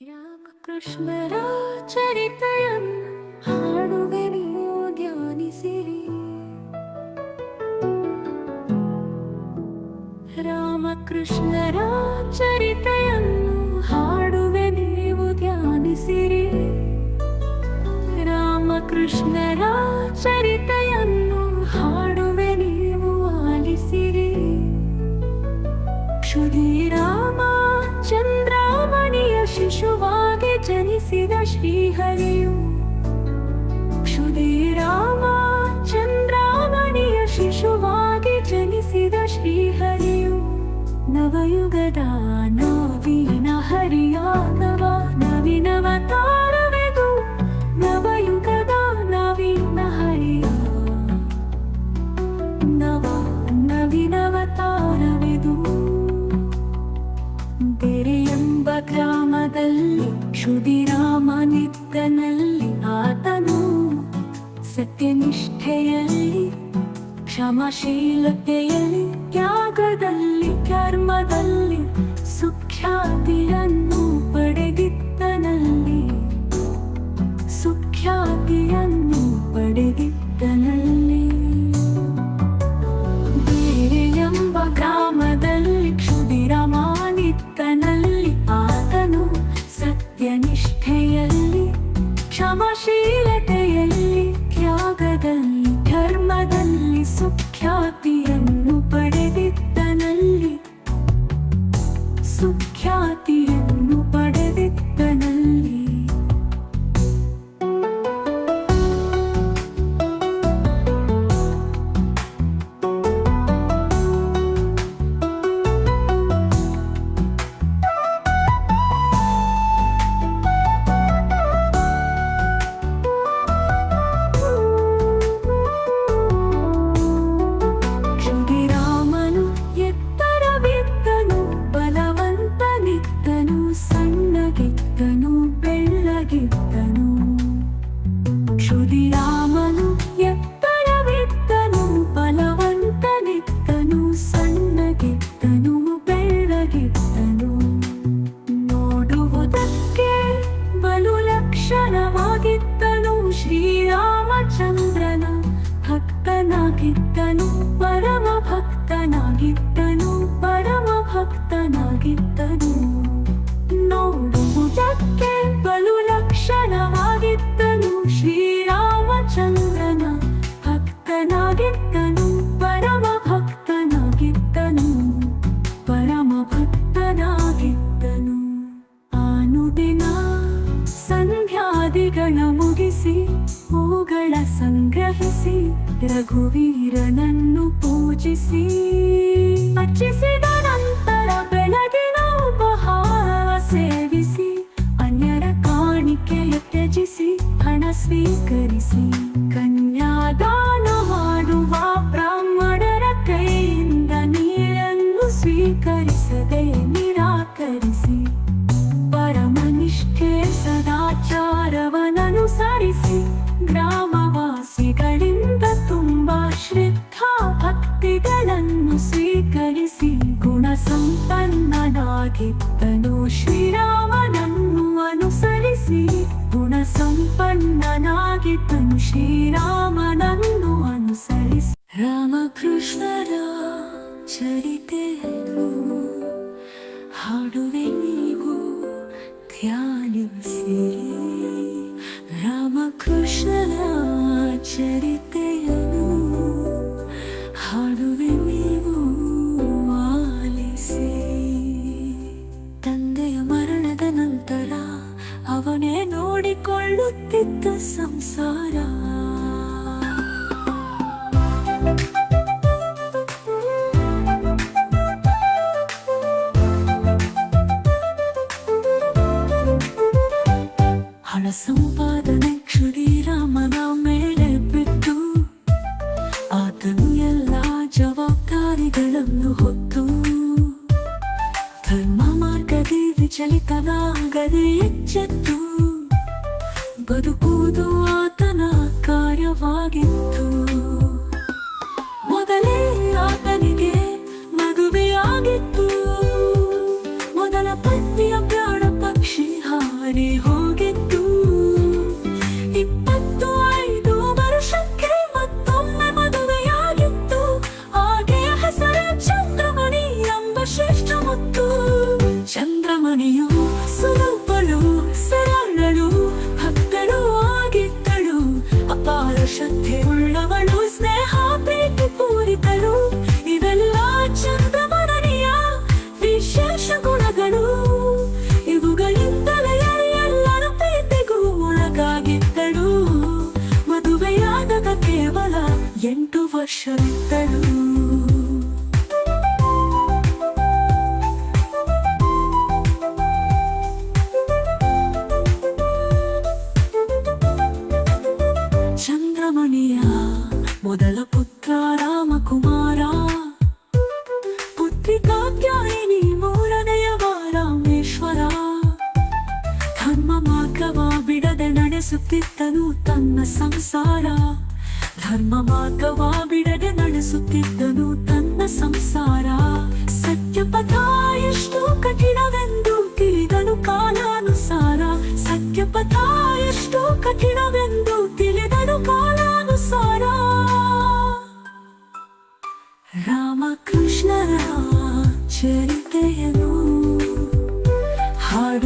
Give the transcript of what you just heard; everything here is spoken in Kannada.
रामकृष्णराचरितयन् ध्यानि सिरि रामकृष्णराचरितयन् ನವಯುಗದ ನವೀನ ಹರಿಯ ನವ ನವೀನವತಾರವೆದು ನವಯುಗದ ನವೀನ ಹರಿಯ. ನವ, ನವೀನವ ತಾರವೆದು ಎಂಬ ಗ್ರಾಮದಲ್ಲಿ ಕ್ಷುದಿರಾಮನಿದ್ದನಲ್ಲಿ ಆತನು ಸತ್ಯನಿಷ್ಠೆಯಲ್ಲಿ ಕ್ಷಮಶೀಲತೆಯಲ್ಲಿ she ಭಕ್ತನಾಗಿದ್ದನು ಪರಮ ಭಕ್ತನಾಗಿದ್ದನು ಪರಮ ಭಕ್ತನಾಗಿದ್ದನು. ನೋಡುವುದಕ್ಕೆ ಬಲು ಲಕ್ಷಣವಾಗಿದ್ದನು, ಶ್ರೀರಾಮಚಂದ್ರನ ಭಕ್ತನಾಗಿದ್ದನು, ಪರಮ ಭಕ್ತನಾಗಿದ್ದನು ಪರಮ ಭಕ್ತನಾಗಿದ್ದನು. ಆನುದಿನ ಸಂಧ್ಯಾದಿಗಳ ಮುಗಿಸಿ, ಹೂಗಳ ಸಂಗ್ರಹಿಸಿ ರಘುವೀರನನ್ನು ಪೂಜಿಸಿ ಅರ್ಚಿಸಿದ ಸಂಪನ್ನನಾಗಿದ್ದನು ಶ್ರೀರಾಮನನ್ನು ಅನುಸರಿಸಿ ಗುಣ ಸಂಪನ್ನನಾಗಿದ್ದನು ಶ್ರೀರಾಮನನ್ನು ಅನುಸರಿಸಿ ರಾಮಕೃಷ್ಣರ ಚರಿತೆಯನ್ನು ಹಾಡುವೆ ಜವಾಬ್ದಾರಿಗಳನ್ನು ಹೊತ್ತು ಧರ್ಮ ಮಾರ್ಗದೆ ವಿಚಲಿತನಾಗದೆ ಎಚ್ಚೆತ್ತು. ಬದುಕುವುದು ಆತನ ಕಾರ್ಯವಾಗಿತ್ತು. ವರ್ಷವಿದ್ದಳು ಚಂದ್ರಮಣಿಯ ಮೊದಲ ಪುತ್ರ ರಾಮಕುಮಾರ. ಪುತ್ರಿ ಮೂರನೆಯ ರಾಮೇಶ್ವರ ಧರ್ಮ ಮಾರ್ಗವ ಬಿಡದೆ ನಡೆಸುತ್ತಿದ್ದನು ತನ್ನ ಸಂಸಾರ. ಧರ್ಮ ಮಾರ್ಗವ ಬಿಡದೆ ನಡೆಸುತ್ತಿದ್ದನು ತನ್ನ ಸಂಸಾರ. ಸತ್ಯ ಪಥ ಎಷ್ಟು ಕಠಿಣವೆಂದು ತಿಳಿದನು ಕಾಲಾನುಸಾರ. ಸತ್ಯ ಪಥ ಎಷ್ಟು ಕಠಿಣವೆಂದು ತಿಳಿದನು ಕಾಲಾನುಸಾರ. ರಾಮಕೃಷ್ಣರ ಚರಿತೆಯನು ಹಾಡು